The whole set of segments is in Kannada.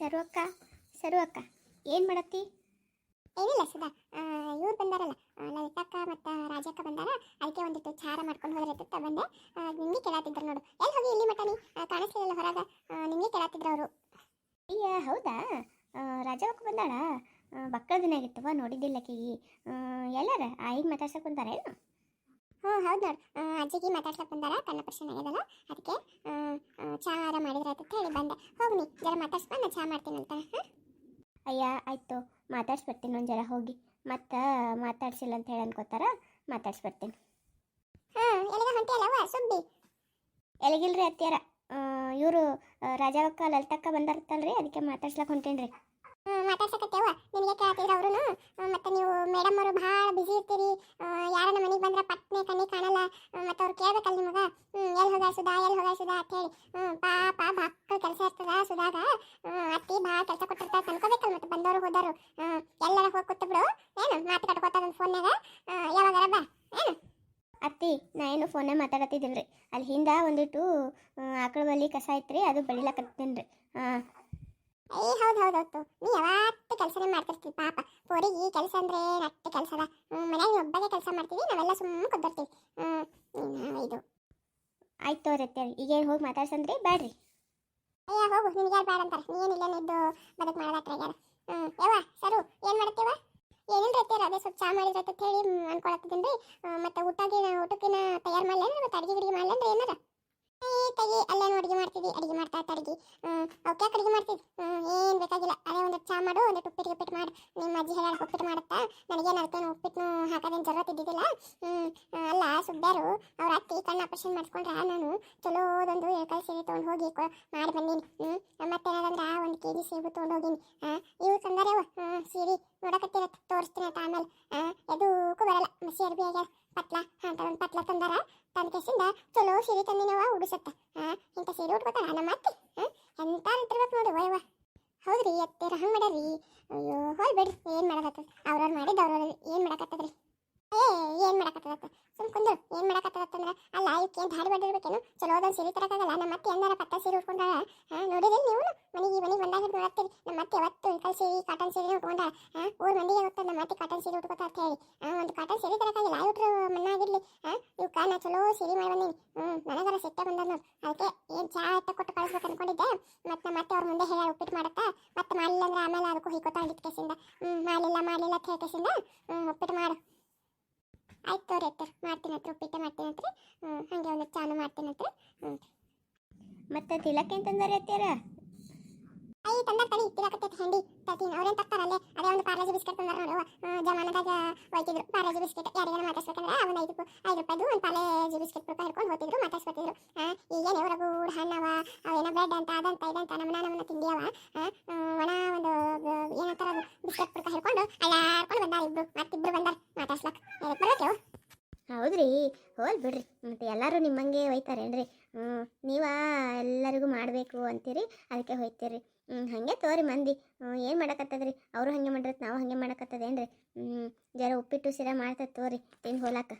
ಸರು ಅಕ್ಕ ಸರು ಅಕ್ಕ ಏನು ಮಾಡತ್ತಿ? ಏನಿಲ್ಲ ಸುಧಾ ಇವ್ರು ಬಂದಾರಲ್ಲ ಲಲಿತಕ್ಕ ಮತ್ತು ರಾಜಕ್ಕ ಬಂದಾರ, ಅದಕ್ಕೆ ಒಂದಿಟ್ಟು ಚಾರ ಮಾಡ್ಕೊಂಡು ಹೋದ್ರತ್ತ ಬಂದೆ. ನಿಮಗೆ ಕೇಳಾತಿದ್ರು ನೋಡು. ಎಲ್ಲಿ ಹೋಗಿ ಇಲ್ಲಿ ಮಟ್ಟ ನೀ? ಕಾಣಿಸ್ಲಿಲ್ಲ ಹೊರಗೆ. ಕೇಳಾತಿದ್ರು ಕೇಳತ್ತಿದ್ರು ಅವರು. ಅಯ್ಯ, ಹೌದಾ? ರಾಜಕ್ಕ ಬಂದಾಳ? ಬಕ್ಕಳ ದಿನ ಆಗಿತ್ತವ ನೋಡಿದ್ದಿಲ್ಲ ಕಿ ಎಲ್ಲಾರ? ಆಯಿಗೆ ಬಂದಾರ ಕುಂತಾರೇನು ಹ್ಞೂ ಹೌದು ನೋಡು. ಅಜ್ಜಿಗೆ ಮಾತಾಡ್ಸಕ್ಕೆ ಬಂದಾರ ಕಣ್ಣ ಪರ್ಸನ್ ಆಗ್ಯದಲ್ಲ ಅದಕ್ಕೆ ಚಹಾ ಆರ ಮಾಡಿದ್ರೆ ಅಂತ ಹೇಳಿ ಬಂದೆ. ಹೋಗಿ ನೀ ಜರ ಮಾತಾಡ್ಸ್ಕೊಂಡು ನಾನು ಮಾಡ್ತೀನಿ ಅಂತ. ಹಾಂ ಅಯ್ಯ ಆಯ್ತು. ಮಾತಾಡ್ಸ್ಬರ್ತೀನಿ ಒಂದು ಜರ ಹೋಗಿ. ಮತ್ತೆ ಮಾತಾಡ್ಸಿಲ್ಲ ಅಂತ ಹೇಳಿ ಅನ್ಕೋತಾರ ಮಾತಾಡ್ಸ್ಬರ್ತೀನಿ. ಹಾಂ ಎಲ್ಲಿಗೆ ಹೊಂಟಿಯಲ್ಲವ ಸುಬ್ಬಿ? ಎಲ್ಲಿಗಿಲ್ರಿ ಅತ್ತಿಯರ? ಇವರು ರಾಜಾವಕ್ಕ ಲಲಿತಕ್ಕ ಬಂದಾರತ್ತಲ್ರಿ ಅದಕ್ಕೆ ಮಾತಾಡ್ಸ್ಲಕ್ಕೆ ಹೊಂಟೇನ್ರಿ. ಮಾತಾಡ್ಸಕತ್ತೇವ ನಿಮಗೆ ಕೇಳ್ತಿದ್ರು ಅವರು ಮತ್ತೆ ನೀವು ಮೇಡಮ್ ಅವರು ಭಾಳ ಪಟ್ನೆ ಕಣ್ಣಿ ಕಾಣಲ್ಲ. ಮತ್ತೆ ಅವ್ರು ಕೇಳ್ಬೇಕಲ್ಲ ನಿಮಗೆ? ಎಲ್ಲಿ ಹೋಗ ಸುಧಾ ಎಲ್ಲಿ ಹೋಗ ಸುಧಾ ಅಂತ ಹೇಳಿ. ಹ್ಮ್, ಪಾಪ ಮಕ್ಕಳ ಕೆಲಸ ಇರ್ತದ ಸುಧಾಗ. ಅತ್ತಿ ಭಾಳ ಕೆಲಸ ಕೊಟ್ಟಿರ್ತಾರೆ ಅನ್ಕೋಬೇಕಲ್ಲ ಮತ್ತೆ ಬಂದವರು ಹೋದವರು. ಎಲ್ಲರ ಹೋಗಿ ಕೂತ್ಬಿಡು ಏನು ಮಾತು ಕಟ್ಕೋತಾರ ಫೋನ್ಯಾಗ ಯಾವಾಗಾರ ಬಾ. ಏನು? ಅತ್ತಿ ನಾ ಏನು ಫೋನೇ ರೀ? ಅಲ್ಲಿ ಹಿಂದೆ ಒಂದಿಟ್ಟು ಆಕಳ ಬಲಿ ಕಸ ಐತ್ರಿ ಅದು ಬಳಿಲಕ್ಕೆ ರೀ ಹಾಂ. ಏ ಹೌದು ಹೌದು ಹೌದು ನೀ ಯಾವತ್ತು ಕೆಲಸನೇ ಮಾಡ್ತಿರ್ತೀವಿ. ಪಾಪ ಪೋರಿಗೆ ಕೆಲಸ ಅಂದ್ರೆ ನಟ್ಟು ಕೆಲಸದ ಮನೆಯಲ್ಲಿ ಒಬ್ಬಗೆ ಕೆಲಸ ಮಾಡ್ತೀವಿ ನಾವೆಲ್ಲ ಸುಮ್ಮನೆ ಕುದ್ದಿರ್ತೀವಿ ಇದು. ಆಯ್ತು ತೋರತ್ತೆ ಈಗ ಹೋಗಿ ಮಾತಾಡ್ಸಂದ್ರಿ ಬೇಡ್ರಿ ಅಯ್ಯ ಹೋಗು ನಿನ್ಗೆ ಯಾರು ಬೇಡ ಅಂತಾರೆ? ನೀನು ಇಲ್ಲೇ ಇದ್ದು ಬದುಕು ಮಾಡೋದಾತ್ರ ಯಾರ? ಹ್ಮ್ ಯವ್ವ ಸರು ಏನು ಮಾಡ್ತೀವ ಏನೇನು ರೀತಿಯಾರ ಅದೇ ಸ್ವಲ್ಪ ಚಾ ಮಾಡಿದ್ರೆ ಅಂತ ಹೇಳಿ ಅನ್ಕೊಳತ್ತಿದ್ದೀನಿ ರೀ. ಮತ್ತೆ ಊಟಗಿನ ಊಟಕ್ಕಿನ ತಯಾರು ಮಾಡ್ಲೇನ್ರಿ ಮತ್ತೆ ಅಡಿಗೆ ಗಿಡಿಗೆ ಮಾಡ್ಲೇನ್ರಿ ಏನಾರ? ಏ ಅಲ್ಲೇ ಅಡುಗೆ ಮಾಡ್ತಿದ್ದಿ ಅಡಿಗೆ ಮಾಡ್ತಾ ಅಡಿಗೆ ಅವಕ್ಕೆ ಅಡುಗೆ ಮಾಡ್ತಿದ್ವಿ ಏನು ಬೇಕಾಗಿಲ್ಲ. ಅದೇ ಒಂದು ಚಾ ಮಾಡು, ಒಂದು ಉಪ್ಪಿಟ್ಟು ಉಪ್ಪಿಟ್ಟು ಮಾಡು. ನಿಮ್ಮ ಅಜ್ಜಿ ಹೇಳ ಉಪ್ಪಿಟ್ಟು ಮಾಡುತ್ತಾ ನನಗೇನು ಅದಕ್ಕೇನು ಉಪ್ಪಿಟ್ಟು ಹಾಕೋದೇನು ಜರೂರತ್ ಇದ್ದಿದ್ದಿಲ್ಲ. ಅಲ್ಲ ಸುಬ್ಬಾರು ಅವ್ರ ಅತ್ತಿ ಕಣ್ಣು ಆಪರೇಷನ್ ಮಾಡಿಸ್ಕೊಂಡ್ರೆ ನಾನು ಚಲೋದೊಂದು ಎಳ್ಕಲ್ ಸೀರೆ ತೊಗೊಂಡು ಹೋಗಿ ಮಾಡಿ ಬಂದೀನಿ. ಮತ್ತೇನದಂದ್ರೆ ಒಂದು ಕೆ ಜಿ ಸೇಬು ತೊಗೊಂಡು ಹೋಗಿನಿ. ಇವು ತಂದಾರೇವ. ಹಾಂ ಸೀರೆ ನೋಡಕತ್ತಿರತ್ತೆ ತೋರಿಸ್ತೀನಿ ಆಮೇಲೆ. ಹಾಂ ಎದಕ್ಕೂ ಬರಲ್ಲ. ಮಸಿ ಅರ್ಬಿ ಆಗ್ಯಾರ. ಪತ್ಲ ಅಂತ ಒಂದು ಪತ್ಲ ತಂದಾರ. ತಂದ ಚಲೋ ಸೀರೆ ತಂದಿನವ ಉಡಿಸತ್ತ. ಹಾಂ ಇಂಥ ಸೀರೆ ಉಟ್ಕೋತಾರ ನಮ್ಮ ಅತ್ತಿ. ಹಾಂ, ಎಂತ ಇರ್ಬೇಕು ನೋಡಿ ವಯವ ಹೌದ್ರಿ ಅತ್ತೆ ಹಂಗೆ ಮಾಡ್ಯಾರಿ ಅಯ್ಯೋ ಹೋಲ್ ಬಿಡ್ರಿ ಏನು ಮಾಡಕತ್ತದ ಅವ್ರವ್ರು ಮಾಡಿದ್ದು ಅವ್ರವ್ರು ಏನು ಮಾಡಕತ್ತದ್ರಿ ಏ, ಏನ್ ಮಾಡಕತ್ತದತ್ತ? ಸುಮ್ ಕುಂದ್ರು. ಏನು ಮಾಡಕತ್ತದತ್ತಂದ್ರೆ ಅಲ್ಲ ಏನು ಧಾಡಿ ಮಾಡಿರ್ಬೇಕೇನು ಚಲೋ ಅದೊಂದು ಸೀರೆ ತರಕಾಗಲ್ಲ? ನಮ್ಮ ಅತ್ತೆ ಎಂದಾರ ಪತ್ತ ಸೀರೆ ಉಟ್ಕೊಂಡಾಳ ಹಾಂ ನೋಡಿರಿ ನೀವು ಮನೆಗೆ ಮನೆಗೆ ಬಂದಾಗ ನೋಡ್ತೀರಿ ನಮ್ಮ ಅತ್ತೆ ಯಾವತ್ತು ಇಳ್ಕಲ್ ಸೀರೆ ಕಾಟನ್ ಸೀರೆ ಉಟ್ಕೊಂಡ ಹಾಂ, ಊರ್ ಮಂದಿಗೆ ಗೊತ್ತದ ನಮ್ಮ ಅತ್ತೆ ಕಾಟನ್ ಸೀರೆ ಉಟ್ಕೋತಾ ಅಂತ ಹೇಳಿ. ಆ ಒಂದು ಕಾಟನ್ ಸೀರೆ ತರಕಾಗಿಲ್ಲ. ಇವ್ರು ಮಣ್ಣಾಗಿರ್ಲಿ ಹಾಂ ಇವಕ್ಕ ನಾ ಚಲೋ ಸೀರೆ ಮಾಡಿ ಬಂದೀನಿ. ಹ್ಮ್, ನನಗರ ಸಿಟ್ಟೆ ಬಂದ ನೋಡಿ. ಅದಕ್ಕೆ ಏನ್ ಚಾ ಎತ್ತ ಕೊಟ್ಟು ಕಳಿಸ್ಬೇಕು ಅನ್ಕೊಂಡಿದ್ದೆ. ಮತ್ತೆ ಮತ್ತೆ ಅವ್ರ ಮುಂದೆ ಹೇಳ, ಉಪ್ಪಿಟ್ಟು ಮಾಡತ್ತಾ? ಮತ್ತೆ ಮಾಡಲಿಲ್ಲ ಅಂದ್ರೆ ಆಮೇಲೆ ಅದಕ್ಕೂ ಹಿಕ್ಕೋತಾ ಇದ್ದ ಕೇಸಿಂದ. ಹ್ಞೂ ಮಾಡಲಿಲ್ಲ ಮಾಡಲಿಲ್ಲ ಅಂತ ಹೇಳಿ ಕೇಸಿಂದ. ಹ್ಞೂ ಉಪ್ಪಿಟ್ಟು ಮಾಡು. ಆಯ್ತು ತೋರಿ ಅತ್ತ ಮಾಡ್ತೀನಿ ಹತ್ರ, ಉಪ್ಪಿಟ್ಟು ಮಾಡ್ತೀನಿ ಹತ್ರ. ಹಾಗೆ ಒಂದು ಚಾನು ಮಾಡ್ತೀನಿ ಹತ್ರ. ಮತ್ತೆ ತಿಲಕ್ಕೆ ಅಂತಂದರೆ ಐ ತಂದಾಗ ತಡಿ ತಿಳಕತ್ತೈತಿ ಹೆಂಡಿ? ತರ್ತೀನಿ. ಅವ್ರೇನು ತಕ್ತಾರಲ್ಲ ಅದೇ ಒಂದು ಪಾರ್ಲಾಜಿ ಬಿಸ್ಕೆಟ್ ತಂದಾರ ನೋಡುವ ಜಮಾನದಾಗ ಒಯ್ತಿದ್ರು ಪಾರ್ಲಾಜಿ ಬಿಸ್ಕೆಟ್. ಯಾರಿಗಾರ ಮಾತಾಡ್ಸ್ಬೇಕಂದ್ರೆ ಒಂದು ಐದು ಐದು ರೂಪಾಯಿದು ಒಂದು ಪಾರ್ಲೇಜಿ ಬಿಸ್ಕೆಟ್ ರೂಪಾಯಿ ಹಿಡ್ಕೊಂಡು ಹೋಗ್ತಿದ್ರು ಮಾತಾಡ್ಸ್ಕೊತಿದ್ರು ಈಗೇನು ಅವರ ಗೂಡ್ ಹಣ್ಣವ? ಅವೇನೋ ಬ್ರೆಡ್ ಅಂತ, ಅದಂತ, ಇದಂತ ನಮ್ಮನ ನಮ್ಮನ್ನ ತಿಂಡಿಯವ ಒಣ ಒಂದು ಏನಂತಾರ ಬಿಸ್ಕೆಟ್ ರೂಪಾಯಿ ಹಿಡ್ಕೊಂಡು ಅಲ್ಲಾಡ್ಕೊಂಡು ಬಂದಾರ ಇಬ್ರು. ಮತ್ತಿಬ್ರು ಬಂದಾರ. ಮಾತಾಡ್ಸ್ಲಕ್. ಬರ್ಬೇಕೇವು ಹೌದ್ರಿ, ಹೋಲ್ ಬಿಡ್ರಿ. ಮತ್ತೆ ಎಲ್ಲರೂ ನಿಮ್ಮಂಗೆ ಒಯ್ತಾರೇನ್ರಿ ಹ್ಞೂ ನೀವ ಎಲ್ಲರಿಗೂ ಮಾಡಬೇಕು ಅಂತೀರಿ? ಅದಕ್ಕೆ ಹೋಯ್ತೀರಿ. ಹಾಗೆ ತೋರಿ ಮಂದಿ. ಏನು ಮಾಡಕತ್ತದ್ರಿ? ಅವರು ಹಾಗೆ ಮಾಡಿರತ್, ನಾವು ಹಾಗೆ ಮಾಡಕತ್ತದೇನ್ರಿ? ಹ್ಞೂ ಜರ ಉಪ್ಪಿಟ್ಟು ಸಿರ ಮಾಡ್ತದೆ ತೋರಿ ತಿಂದು ಹೋಲಾಕ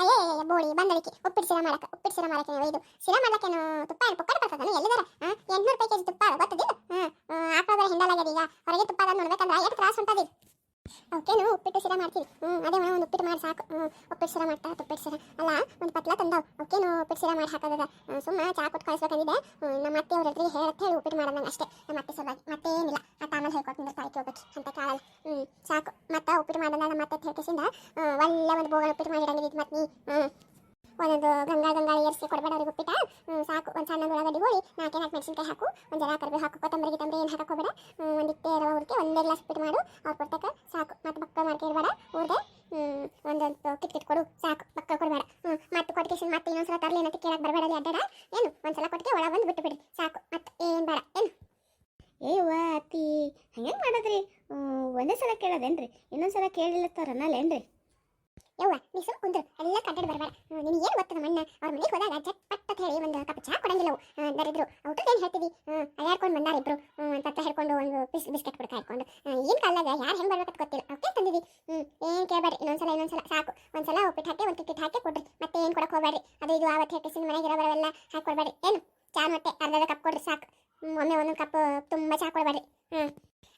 ಅಯ್ಯೇ ಬೋಳಿ, ಬಂದಳಿಕೆ. ಉಪ್ಪಿಟ್ಟು ಸಿರ ಮಾಡಕ್ಕೆ ಉಪ್ಪಿಟ್ಟು ಸಿರ ಮಾಡಕ್ಕೆ ಇದು ಸಿರ ಮಾಡಕ್ಕೆ ತುಪ್ಪ ಏನು ಪುಕ್ಕಡ ಬರ್ತದನು ಎಲ್ಲಿದಾರ? ಎಂಟ್ನೂರು ರೂಪಾಯಿ ಕೆಜಿ ತುಪ್ಪ ಗೊತ್ತದಿಲ್ಲ? ಹಾಂ ಆಕಳ ಹಿಂಡಲಾಗ್ಯದ ಈಗ. ಹೊರಗೆ ತುಪ್ಪ ಅದ ನೋಡ್ಬೇಕಂದ್ರೆ, ಎಷ್ಟು ತ್ರಾಸ ಉಂಟದಿ ಅವಕ್ಕೇನು ಉಪ್ಪಿಟ್ಟು ಶಿರ ಮಾಡ್ತೀವಿ. ಹ್ಞೂ ಅದೇ ಒಂದು ಉಪ್ಪಿಟ್ಟು ಮಾಡಿ ಸಾಕು. ಹ್ಞೂ ಉಪ್ಪಿಟ್ಟು ಶಿರ ಮಾಡ್ತಾ ಉಪ್ಪಿಟ್ಟು ಶಿರ. ಅಲ್ಲ, ಒಂದು ಪತ್ಲ ತಂದವು. ಅವಕ್ಕೇನು ಉಪ್ಪಿಟ್ಟು ಶಿರ ಮಾಡಿ ಹಾಕೋದದ. ಸುಮ್ಮನೆ ಚಾ ಕೊಟ್ಟು ಕಳಿಸ್ಬೇಕಂದಿದೆ. ನಮ್ಮ ಅತ್ತೆ ಅವ್ರ ಹತ್ರ ಹೇಳತ್ತೆ, ಹೇಳಿ ಉಪ್ಪಿಟ್ಟು ಮಾಡೋದಂಗೆ ಅಷ್ಟೇ. ನಮ್ಮ ಅತ್ತೆ ಸಲುವಾಗಿ. ಮತ್ತೇನಿಲ್ಲ ಆ ತಾಮಲ್ ಹೇಳ್ಕೊಟ್ಟಿಂದ ತಾಯಿ ಹೋಗ್ಬೇಕು ಅಂತ ಕಾಳಲ್ಲ. ಹ್ಞೂ ಸಾಕು. ಮತ್ತೆ ಉಪ್ಪಿಟ್ಟು ಮಾಡೋದ ನಮ್ಮ ಅತ್ತೆ ಹೇಳ್ಕೇಸಿಂದ ಒಳ್ಳೆ ಒಂದು ಬೋಗಳ ಉಪ್ಪಿಟ್ಟು ಮಾಡಿಡಂಗಿದ್ದು ಮತ್ತೆ ನೀ. ಹ್ಞೂ ಒಂದೊಂದು ಗಂಗಾ ಗಂಗಾ ಏರ್ಸಿ ಕೊಡಬೇಡ ಅವ್ರಿಗೆ ಉಪ್ಪಿಟ್ಟ. ಸಾಕು. ಒಂದು ಸಣ್ಣ ಉಳ್ಳಾಗಡ್ಡಿ ಹೋಳಿ. ನಾಲ್ಕು ನಾಲ್ಕು ಮೆಣಸಿನ್ಕಾಯಿ ಹಾಕು. ಒಂದು ಜರ ಕರ್ಬೇ ಹಾಕು. ಕೊತ್ತಂಬರಿ, ಗಿತ್ತಂಬರಿ ಏನು ಹಾಕಕ್ಕೆ ಹೋಗಬೇಡ. ಒಂದಿಟ್ಟೆ ರವೆ ಹುರ್ಕಿ ಒಂದೇ ಗ್ಲಾಸ್ ಉಪ್ಪಿಟ್ಟು ಮಾಡು. ಅವ್ರು ಕೊಡ್ತಕ್ಕ. ಸಾಕು. ಮತ್ತೆ ಬಕ್ಕ ಮಾಡ್ಕಿರ್ಬೇಡ ಊರ್ದೆ ಒಂದೊಂದು ಕಿಟ್ ಕಿಟ್ ಕೊಡು. ಸಾಕು. ಬಕ್ಕ ಕೊಡಬೇಡ. ಹ್ಞೂ ಮತ್ತೆ ಕೊಟ್ಟಿಗೆ ಮತ್ತೆ ಇನ್ನೊಂದ್ಸಲ ತರಲಿ ಏನಂತ ಕೇಳಕ್ಕೆ ಬರಬೇಡ ಅಲ್ಲಿ ಏನು? ಒಂದ್ಸಲ ಕೊಟ್ಟಿಗೆ ಒಳಗೆ ಬಂದು ಬಿಟ್ಟು ಬಿಡಿ ಸಾಕು. ಮತ್ತೆ ಏನು ಬೇಡ. ಏನು? ಏವ್ವ ಅತ್ತಿ ಹಂಗೆ ಮಾಡೋದ್ರಿ? ಒಂದೇ ಸಲ ಕೇಳೋದೇನ್ರಿ? ಇನ್ನೊಂದು ಸಲ ಕೇಳಿಲ್ಲ ತರನಲ್ಲೇನ್ರಿ ಯವ್ವ ನೀ ಸುಮ್ ಎಲ್ಲ ಕಡ್ಡಾಡಿ ಬರಬೇಡ. ನಿನಗೆ ಏನು ಗೊತ್ತ ಮಣ್ಣ ಅವ್ರ ಮನೆಗೆ ಹೋದಾಗ ಜಟ್ ಅಂತ ಹೇಳಿ ಒಂದು ಕಪ್ ಚಹಾ ಕೊಡಂಗಿಲ್ಲ ಅವು. ದರಿದ್ರು. ಏನು ಹೇಳ್ತೀವಿ? ಅಲ್ಲಾಡ್ಕೊಂಡು ಬಂದಾರ ಇಬ್ರು. ತತ್ತ ಹಿಡ್ಕೊಂಡು ಒಂದು ಬಿಸ್, ಬಿಸ್ಕೆಟ್ ಕೊಡ್ಕ ಹಿಡ್ಕೊಂಡು ಏನು ಕಾಲಾಗ ಯಾರು ಹೆಂಗೆ ಬರ್ಬೇಕಂತ ಗೊತ್ತಿಲ್ಲ. ಅವಕ್ಕೆ ತಂದಿದ್ವಿ ಏನು ಕೇಳಬೇಡ್ರಿ. ಇನ್ನೊಂದ್ಸಲ ಇನ್ನೊಂದ್ಸಲ. ಸಾಕು. ಒಂದ್ಸಲ ಉಪ್ಪಿಟ್ಟು ಹಾಕಿ, ಒಂದು ಟಿಕೆಟ್ ಹಾಕಿ ಕೊಡ್ರಿ. ಮತ್ತೆ ಏನು ಕೊಡಕ್ಕೆ ಹೋಗ್ಬೇಡ್ರಿ. ಅದು ಇದು ಆವತ್ತು ಹೇಟಿಸಿನ ಮನೆಗೆ ಇರೋ ಬರವೆಲ್ಲ ಹಾಕಿ ಕೊಡ್ಬೇಡ್ರಿ ಏನು? ಚಾ ಮತ್ತೆ ಅರ್ಧದ ಕಪ್ ಕೊಡ್ರಿ, ಸಾಕು. ಒಮ್ಮೆ ಒಂದೊಂದು ಕಪ್ ತುಂಬ ಚಾ ಕೊಡಬೇಡ್ರಿ. ಹ್ಞೂ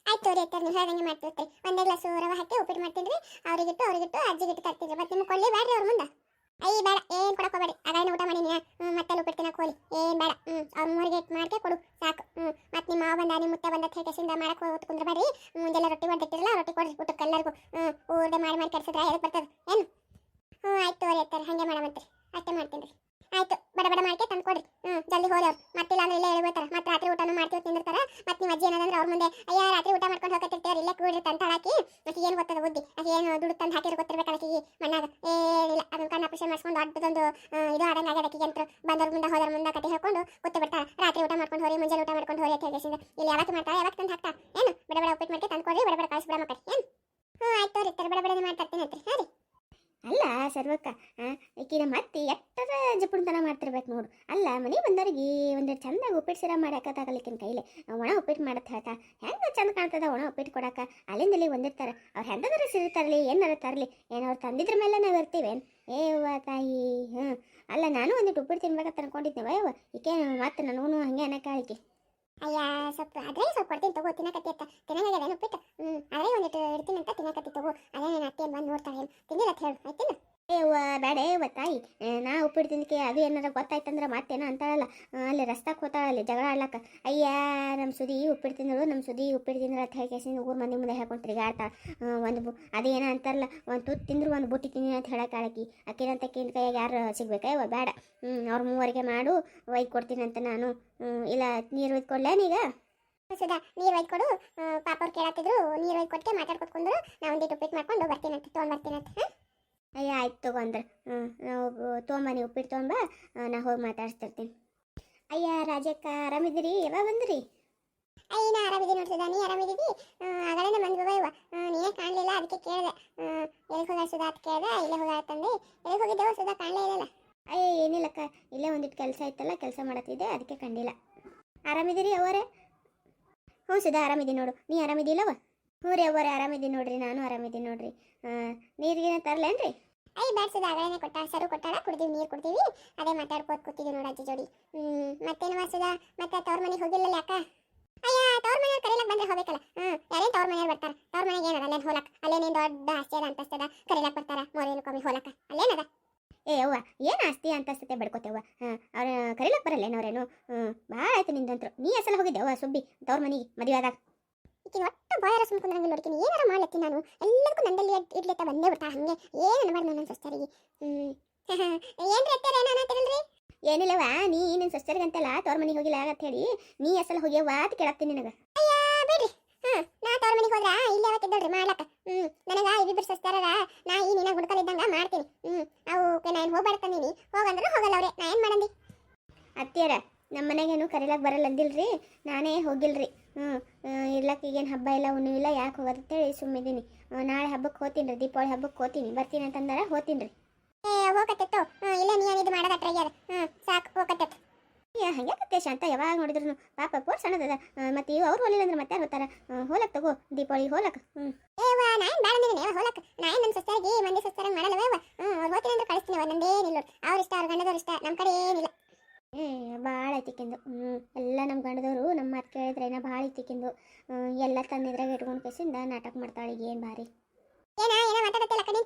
ಆಯ್ತು ರೀ ಅತ್ತಾರ ನೀವು ಹೇಳ್ದಂಗೆ ಮಾಡ್ತಿರ್ತೀರಿ. ಒಂದೇ ಗ್ಲಾಸ್ ರವೆ ಹಾಕಿ ಉಪ್ಪಿಟ್ಟು ಮಾಡ್ತೀನಿ ರೀ ಅವ್ರಿಗಿಟ್ಟು ಅವ್ರಿಗಿಟ್ಟು ಅಜ್ಜಿಗಿಟ್ಟು ತರ್ತೀನಿ ಮತ್ತೆ ನಿಮ್ಗೆ ಕೊಲ್ಲಿ ಬೇಡ್ರಿ ಅವ್ರ ಮುಂದೆ. ಅಯ್ಯ ಬೇಡ ಏನು ಕೊಡಕ್ಕೆ ಹೋಗಬೇಡಿ. ಅದೇನು ಊಟ ಮಾಡಿ ನೀನು ಹ್ಞೂ ಮತ್ತೆ ಉಪ್ಪಿಟ್ಟು ತಿನ್ನಕ್ಕೆ ಹೋಗಿ ಏನು ಬೇಡ ಹ್ಞೂ ಅವ್ರ ಮೂರಿಗೆ ಮಾಡ್ಕೆ ಕೊಡು, ಸಾಕು. ಹ್ಞೂ ಮತ್ತೆ ನಿಮ್ಮ ಮಾವ ಬಂದ, ನಿಮ್ಮ ಮುತ್ತೆ ಬಂದ ಥೇಟಸಿಂದ ಮಾಡಕ್ಕೆ ಹೋಗಿ ಕುಂದ್ರಬೇಡಿ. ಮುಂಜಾನೆ ರೊಟ್ಟಿ ಮಾಡಿಟ್ಟಿರಲ್ಲ ರೊಟ್ಟಿ ಕೊಡ್ರಿ ಊಟಕ್ಕೆ ಎಲ್ಲರಿಗೂ. ಹ್ಞೂ ಊರ್ದೆ ಮಾಡಿ ಮಾಡಿ ಕೆಡ್ಸಿದ್ರೆ ಎದಕ್ಕೆ ಬರ್ತದೆ? ಏನು? ಹ್ಞೂ ಆಯ್ತು ತೋರಿ ಅತ್ತಾರ ಹಾಗೆ ಮಾಡಮಂತ್ರಿ ಅಷ್ಟೇ ಮಾಡ್ತೀನಿ ರೀ ಆಯ್ತು ಬಡ ಬಡ ಮಾಡ್ಕೆ ತಂದು ಕೊಡ್ರಿ ಹ್ಞೂ ಜಲ್ದಿ ಹೋಗಿ ಅವ್ರು ಮತ್ತಿಲ್ಲ ಅಂದ್ರೆ ಇಲ್ಲೇ ಹೇಳ್ಬೇಕಾರ ಮತ್ತೆ ರಾತ್ರಿ ಊಟನೂ ಮಾಡ್ತೀವಿ ತಿಂದಿರ್ತಾರ ಮತ್ತೆ ನಿಮ್ಮ ಅಜ್ಜಿ ಏನಂದ್ರೆ ಅವ್ರ ಮುಂದೆ ಅಯ್ಯ ರಾತ್ರಿ ಊಟ ಮಾಡ್ಕೊಂಡು ಹೋಗತ್ತಿರ್ತೀವ್ರಿ ಇಲ್ಲೇ ಕೂಡ್ರಿ ತಂತ ಹಾಕಿ ಮತ್ತೆ ಏನು ಗೊತ್ತದ ಬುದ್ಧಿ ಅದು ಏನು ದುಡ್ಡು ತಂದು ಹಾಕಿರೋ ಗೊತ್ತಿರ್ಬೇಕಲ್ಲ ಆಕಿಗೆ ಮಣ್ಣಾಗ ಏನಿಲ್ಲ ಅದನ್ನ ಕಣ್ಣು ಆಪರೇಷನ್ ಮಾಡಿಸ್ಕೊಂಡು ದೊಡ್ಡದೊಂದು ಆ, ಇದು ಆಡಂಗ ಆಗ್ಯದ ಆಕಿಗೆ ಅಂತ. ಬಂದವ್ರ ಮುಂದೆ ಹೋದ್ರ ಮುಂದೆ ಕತೆ ಹೇಳ್ಕೊಂಡು ಕೂತು ಬಿಡ್ತಾರ ರಾತ್ರಿ ಊಟ ಮಾಡ್ಕೊಂಡು ಹೋರಿ, ಮುಂಜಾನೆ ಊಟ ಮಾಡ್ಕೊಂಡು ಹೋರಿ ಅಂತ ಹೇಳಿ ಇಲ್ಲಿ ಯಾವತ್ತು ಮಾಡ್ತಾರೆ ಯಾವತ್ತು ತಂದು ಹಾಕ್ತಾ ಏನು? ಬಡ ಬಡ ಉಪ್ಪಿಟ್ಟು ಮಾಡ್ಕೆ, ತಂದ್ಕೊಡ್ರಿ, ಬಡ ಬಡ ಕಳಿಸ್ಬಿಡ ಮಕ್ಕಳು ಏನು? ಹ್ಞೂ ಆಯ್ತು ರೀ ತರ ಬಡ ಬಡನೆ ಮಾಡ್ತರ್ತೀನಿ ಅಂತ್ರಿ. ಹಾಂ ರೀ. ಅಲ್ಲ ಸರ್ವಕ್ಕ ಈಕಿನ ಮತ್ತೆ ಎಟ್ಟರ ಜಪುಣತನ ಮಾಡ್ತಿರ್ಬೇಕು ನೋಡು. ಅಲ್ಲ, ಮನೆ ಬಂದವ್ರಿಗೆ ಒಂದು ಚಂದಾಗ ಉಪ್ಪಿಟ್ಟು ಸಿರ ಮಾಡಾಕತ್ತಾಗಲಿಕ್ಕಿನ ಕೈಲಿ. ಒಣ ಉಪ್ಪಿಟ್ಟು ಮಾಡತ್ತೆ ಹೇಳ್ತಾ. ಹೆಂಗೆ ಚಂದ ಕಾಣ್ತದ ಒಣ ಉಪ್ಪಿಟ್ಟು ಕೊಡಾಕ? ಅಲ್ಲಿಂದ ಇಲ್ಲಿ ಒಂದಿರ್ತಾರೆ. ಅವ್ರು ಹೆಂಗದಾರ ಸಿರಿತಾರಲಿ ಏನಾರ ತರಲಿ. ಏನೋ ಅವ್ರು ತಂದಿದ್ರ ಮೇಲೆ ನಾವು ಇರ್ತೀವೇನು ಏವ ತಾಯಿ ಹ್ಞೂ ಅಲ್ಲ, ನಾನು ಒಂದಿಟ್ಟು ಉಪ್ಪಿಟ್ಟು ತಿನ್ಬೇಕಂತ ಅನ್ಕೊಂಡಿದ್ದೆ ಯವ್ವ. ಈಕೆ ಮತ್ತೆ ನನಗೂ ಹಂಗೆ ಅನ್ನಕ್ಕಾಳಿಕೆ ಅಯ್ಯ ಸ್ವಲ್ಪ ಅದ್ರಾಗ ಸ್ವಲ್ಪ ಕೊಡ್ತೀನಿ ತಗೋ, ತಿನ್ನಕತ್ತಿ ಅಂತ. ತಿನ್ನಂಗಾಗ್ಯದ ಉಪ್ಪಿಟ್ಟು? ಹ್ಞೂ ಅದ್ರಾಗ ಒಂದಿಟ್ಟು ಇಡ್ತೀನಿ ಅಂತ ತಿನ್ನಕತ್ತಿ ತಗೋ. ಅದೇ ನನ್ನ ಅತ್ತೆ ಬಂದು ನೋಡ್ತಾಳೆ ತಿಂದಿಲ್ಲ ಅಂತ ಹೇಳು. ಆಯ್ತಿಲ್ಲ ಬೇಡ ಏವ್ವ ತಾಯಿ. ನಾ ಉಪ್ಪಿಟ್ಟು ತಿಂದಕ್ಕೆ ಅದು ಏನಾರ ಗೊತ್ತಾಯ್ತಂದ್ರೆ ಮತ್ತೇನೋ ಅಂತಾಳಲ್ಲ. ಅಲ್ಲಿ ರಸ್ತಾಕ್ ಹೋತಾಳ ಅಲ್ಲಿ ಜಗಳ ಆಡ್ಲಕ್ಕ. ಅಯ್ಯ ನಮ್ಮ ಸುದಿ ಉಪ್ಪಿಟ್ಟು ತಿಂದಳು ನಮ್ಮ ಸುದಿ ಉಪ್ಪಿಟ್ಟು ಅಂತ ಹೇಳಿ ಕೇಸಿಂದ ಊರ್ ಮಂದಿ ಮುಂದೆ ಹೇಳ್ಕೊಂಡು ತಿರುಗಾಡ್ತಾಳ. ಒಂದು ಅದೇನೋ ಅಂತಾರಲ್ಲ, ಒಂದು ತುತ್ತು ತಿಂದ್ರು ಒಂದು ಬುಟ್ಟಿ ತಿಂದಿ ಅಂತ ಹೇಳಕ್ಕೆ ಆಳಕಿ. ಅಕ್ಕಿನಂತ ಕಿನ್ ಕೈಯಾಗ ಯಾರು ಸಿಗ್ಬೇಕಾ ಇವ ಬೇಡ. ಅವ್ರ ಮೂವರಿಗೆ ಮಾಡು, ಒಯ್ದು ಕೊಡ್ತೀನಿ ಅಂತ ನಾನು. ಇಲ್ಲ, ನೀರು ಒಯ್ದು ನೀಗ ಸುಧಾ, ನೀರು ಒಯ್ದು ಕೊಡು. ಪಾಪ ಅವ್ರು ಕೇಳತ್ತಿದ್ರು ನೀರು ಒಯ್ದು ಕೊಟ್ಟೆ ಮಾತಾಡ್ಕೊತ್ಕೊಂಡ್ರು ನಾ ಒಂದಿಟ್ಟು ಉಪ್ಪಿಟ್ಟು ಮಾಡ್ಕೊಂಡು ಬರ್ತೀನಿ ಅಂತ, ತೊಗೊಂಡು ಬರ್ತೀನಿ ಅಂತ, ಹಾಂ? ಅಯ್ಯ ಆಯ್ತು ತೊಗೊಂಡ್ರೆ ಹ್ಞೂ ನಾವು ತೊಗೊಂಬ ನೀವು ಉಪ್ಪಿಟ್ಟು ತೊಗೊಂಬ ನಾ ಹೋಗಿ ಮಾತಾಡ್ಸ್ತಿರ್ತೀನಿ. ಅಯ್ಯ ರಾಜಕ್ಕ ಆರಾಮಿದ್ದೀರಿ? ಯಾವಾಗ ಬಂದ್ರಿ? ಅಯ್ಯ ನಾ ಆರಾಮಿದ್ದೀನಿ ನೋಡಿ ಸುಧಾ ನೀ ಆರಾಮಿದ್ದೀವಿ ಆಗಲೇ ಬಂದ್ವ ಇವ ನೀನೇ ಕಾಣಲಿಲ್ಲ ಅದಕ್ಕೆ ಕೇಳಿದೆ. ಎಲ್ಲಿ ಹೋಗ ಸುಧಾ ಅಂತ ಕೇಳಿದೆ ಇಲ್ಲೇ ಹೋಗ ಹೋಗಿದ್ದೆ ಹೋಗಿದ್ದೇವ ಸುಧಾ ಕಾಣಲೇ ಇಲ್ಲ ಅಯ್ಯ ಏನಿಲ್ಲಕ್ಕ ಇಲ್ಲೇ ಒಂದಿಟ್ಟು ಕೆಲಸ ಇತ್ತಲ್ಲ ಕೆಲಸ ಮಾಡತ್ತಿದ್ದೆ ಅದಕ್ಕೆ ಕಂಡಿಲ್ಲ. ಆರಾಮಿದ್ದೀರಿ ಅವರೇ ಹ್ಞೂ ಸುಧಾ ಆರಾಮಿದ್ದೀನಿ ನೋಡು. ನೀ ಆರಾಮಿದ್ದಿಲ್ಲವ ಹ್ಞೂ ರೀ ಅವರೇ ಆರಾಮಿದ್ದೀನಿ ನೋಡ್ರಿ ನಾನು ಆರಾಮಿದ್ದೀನಿ ನೋಡ್ರಿ. ತರಲೇನು ತರಲೇನ್ರಿ? ಅಯ್ಯ ಬ್ಯಾಡ ಸುಧಾ ಕೊಟ್ಟಾ, ಸರು ಕೊಟ್ಟಾಳ ಕುಡ್ದೀವಿ, ನೀರು ಕುಡ್ದೀವಿ. ಅದೇ ಮಾತಾಡ್ಕೋತ ಕೂತಿದ್ವಿ ನೋಡ ಅಜ್ಜಿ ಜೋಡಿ. ಹ್ಮ್, ಮತ್ತೇನು ಸುಧಾ ಮತ್ತೆ ತವ್ರ ಮನೆಗೆ ಹೋಗಿಲ್ಲಲ್ಲ ಅಕ್ಕ? ಅಯ್ಯ, ತವ್ರ ಮನೆಯವ್ರು ಕರೀಲಕ್ ಬಂದ್ರೆ ಹೋಗ್ಬೇಕಲ್ಲ. ಹ್ಮ್ ಯಾರೇ ತವ್ರ ಮನೆಯವ್ರು ಬರ್ತಾರ? ತವ್ರ ಮನೆಗೆ ಏನದ? ಅಲ್ಲೇನು ಹೋಲಕ್? ಅಲ್ಲೇನೇನ್ ದೊಡ್ಡ ಆಸ್ತಿ ಅದ, ಅಂತಸ್ತದ? ಕರೀಲಕ್ ಬರ್ತಾರ? ಮೋರೇನು ಕಮ್ಮಿ ಹೋಲಕ ಅಲ್ಲೇನದ? ಏ, ಅವ್ವ, ಏನು ಆಸ್ತಿ ಅಂತಸ್ತತೆ ಬಡ್ಕೋತೇವ್ವ ಹಾಂ, ಅವ್ರ ಕರಿಲಕ್ಕೆ ಬರಲ್ಲೇನವ್ರೇನು? ಹ್ಞೂ ಭಾಳ ಆಯ್ತು ನಿಂದಂತ್ರು. ನೀ ಹೆಸಲು ಹೋಗಿದ್ದೆವ್ವ ಸುಬ್ಬಿ? ತವ್ರ ಮನೆಗೆ ಮದುವೆ ಆದಾಗ? ಈಕಿನ ಒಟ್ಟು ಬಾಯರ ಸುಮ್ಕೊಂಡ್ರಂಗಿಲ್ಲ ನೋಡ್ತೀನಿ. ಏನಾರ ಮಾಡ್ಲತ್ತಿ ನಾನು? ಎಲ್ಲರಿಗೂ ನಂದಲ್ಲಿ ಇಡ್ಲತ್ತ ಬಂದೇ ಬಿಡ್ತಾ ಹಂಗೆ. ಏನು ಮಾಡಿ ನನ್ನ ಸಸ್ತರಿಗೆ ಹ್ಮ್. ಏನ್ರಿ ಅತ್ತಾರ ಏನ ಅನ್ನತ್ತಿರಲ್ರಿ ಏನಿಲ್ಲವ ನೀ ನಿನ್ನ ಸಸ್ತರಿಗಂತಲ್ಲ ತೋರ್ ಮನೆಗೆ ಹೋಗಿಲ್ಲ ಅಂತ ಹೇಳಿ. ನೀ ಹೆಸಲು ಹೋಗ್ಯವ ಅಂತ ಕೇಳತ್ತೀನಿ ನನಗೆ. ಅಯ್ಯ ಬಿಡ್ರಿ. ಹ್ಮ್ ನಾ ತೋರ್ ಮನೆಗೆ ಹೋದ್ರ ಇಲ್ಲಿ ಅವತ್ತಿದ್ದಲ್ರಿ ಮಾಡ್ಲಕ್ಕ. ಹ್ಮ್ ನನಗ ಇಬ್ಬಿಬ್ರು ಸಸ್ತಾರರ ನಾ ಈ ನಿನ್ನ ಗುಡ್ಕಲಿದ್ದಂಗ ಮಾಡ್ತೀನಿ. ಹ್ಮ್ ಅವಕ್ಕೆ ನಾನು ಹೋಗ್ಬಾರ್ದಂದೀನಿ ಹೋಗಂದ್ರೆ ಹೋಗಲ್ಲ ಅವ್ರೆ. ನಾ ಏನು ಮಾಡಂದಿ? ಅತ್ತಿಯರ ನಮ್ಮ ಮನೆಗೇನು ಕರೀಲಕ್ ಬರಲ್ಲ ಅಂದಿಲ್ರಿ? ನಾನೇ ಹೋಗಿಲ್ರಿ. ಹ್ಞೂ ಇರ್ಲಕ್ಕೆ ಈಗೇನು ಹಬ್ಬ ಇಲ್ಲ ಉಣ್ಣು ಇಲ್ಲ ಯಾಕೆ ಹೋಗೋದಂತೇಳಿ ಸುಮ್ಮಿದ್ದೀನಿ ನಾಳೆ ಹಬ್ಬಕ್ಕೆ ಹೋತೀನಿ ರೀ ದೀಪಾವಳಿ ಹಬ್ಬಕ್ಕೆ ಹೋತೀನಿ ಬರ್ತೀನಿ ಅಂತಂದಾರ ಹೋತೀನಿ ರೀ ಏ ಹೋಗತ್ತಿತ್ತು ಇಲ್ಲ ನೀನು ಇದು ಮಾಡೋದಟ್ರಾಗ್ಯಾರ ಹ್ಞೂ ಸಾಕು ಹೋಗತ್ತಿತ್ತು ಹಂಗೆ ಕತ್ತೆ ಶಾಂತ ಯಾವಾಗ ನೋಡಿದ್ರು ಪಾಪ ಪೋರ್ ಸಣ್ಣದ ಮತ್ತೆ ಇವು ಅವ್ರು ಹೋಲಿಲ್ಲ ಅಂದ್ರೆ ಮತ್ತೆ ಹೋಗ್ತಾರ. ಹೋಲಕ್ ತಗೋ ದೀಪಾವಳಿ ಹೋಲಕ್. ಹ್ಞೂ ಏವ ನಾ ಏನ್ ಬೇಡ ಅಂದಿದ್ದೀನಿ ಹೊಲಕ್. ನಾ ಏನ್ ನನ್ನ ಸಸ್ತಾಗಿ ಮಂದಿ ಸಸ್ತಾರ ಮಾಡಲ್ಲವ ಹ್ಮ್ ಅವ್ರು ಹೋಗ್ತೀನಿ ಅಂದ್ರೆ ಕಳಿಸ್ತೀನಿ ಅವ್ರು ನಂದೇನಿಲ್ಲ ಅವ್ರ ಇಷ್ಟ ಅವ್ರ ಗಂಡದವ್ರ ಇಷ್ಟ. ನಮ್ಮ ಕಡೆ ಏನಿಲ್ಲ. ಏ ಭಾಳ ಐತಿಕ್ಕಿಂದು ಹ್ಞೂ ಎಲ್ಲ ನಮ್ಮ ಗಂಡದವರು ನಮ್ಮ ಮಾತು ಕೇಳಿದ್ರೆ ಏನೋ ಭಾಳ ಐತಿಕ್ಕಿಂದು ಎಲ್ಲ ತಂದಿದ್ರಾಗ ಇಟ್ಕೊಂಡು ಕೇಸಿಂದ ನಾಟಕ ಮಾಡ್ತಾಳೆ ಈಗ ಏನು ಭಾರಿ. ಏನ ಏನೋ ಮಾತಾಡತ್ತಿಲ್ಲ ಕಡೆ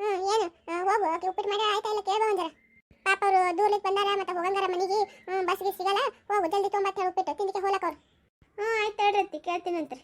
ಹ್ಞೂ ಏನು? ಹೋಗು ಆಕೆ ಉಪ್ಪಿಟ್ಟು ಮಾಡಿ ಆಯ್ತಾ ಇಲ್ಲ ಕೇಳ್ಬೋ ಒಂದರ ಪಾಪ ಅವರು ದೂರ್ಲಿಕ್ಕೆ ಬಂದಾರ ಮತ್ತೆ ಹೋಗಂಗಾರ ಮನೆಗೆ. ಬಸ್ ಬಸ್ಗೆ ಸಿಗಲ್ಲ. ಹೋಗು ಜಲ್ದಿ ತೊಂಬತ್ತೆ ಉಪ್ಪಿಟ್ಟು ತಿಂದಿಕ್ಕೆ ಹೋಲಕ್ಕ ಅವ್ರು. ಹ್ಞೂ ಆಯ್ತು ಹೇಳ್ರಿ ಕೇಳ್ತೀನಿ ಅಂತ್ರಿ.